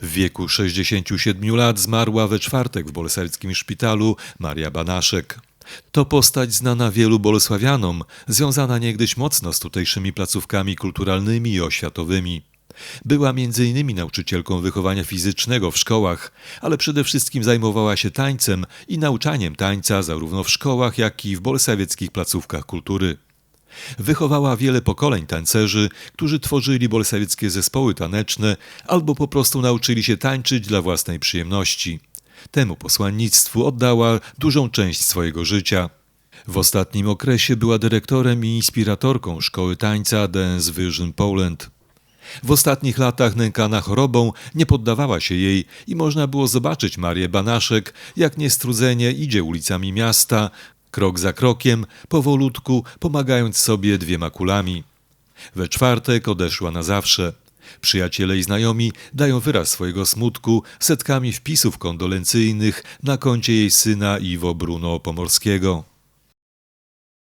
W wieku 67 lat zmarła we czwartek w bolesławickim szpitalu Maria Banaszek. To postać znana wielu bolesławianom, związana niegdyś mocno z tutejszymi placówkami kulturalnymi i oświatowymi. Była m.in. nauczycielką wychowania fizycznego w szkołach, ale przede wszystkim zajmowała się tańcem i nauczaniem tańca zarówno w szkołach, jak i w bolesławieckich placówkach kultury. Wychowała wiele pokoleń tancerzy, którzy tworzyli bolesławieckie zespoły taneczne albo po prostu nauczyli się tańczyć dla własnej przyjemności. Temu posłannictwu oddała dużą część swojego życia. W ostatnim okresie była dyrektorem i inspiratorką szkoły tańca Dance Vision Poland. W ostatnich latach nękana chorobą nie poddawała się jej i można było zobaczyć Marię Banaszek, jak niestrudzenie idzie ulicami miasta, krok za krokiem, powolutku, pomagając sobie dwiema kulami. We czwartek odeszła na zawsze. Przyjaciele i znajomi dają wyraz swojego smutku setkami wpisów kondolencyjnych na koncie jej syna Iwo Bruno Pomorskiego.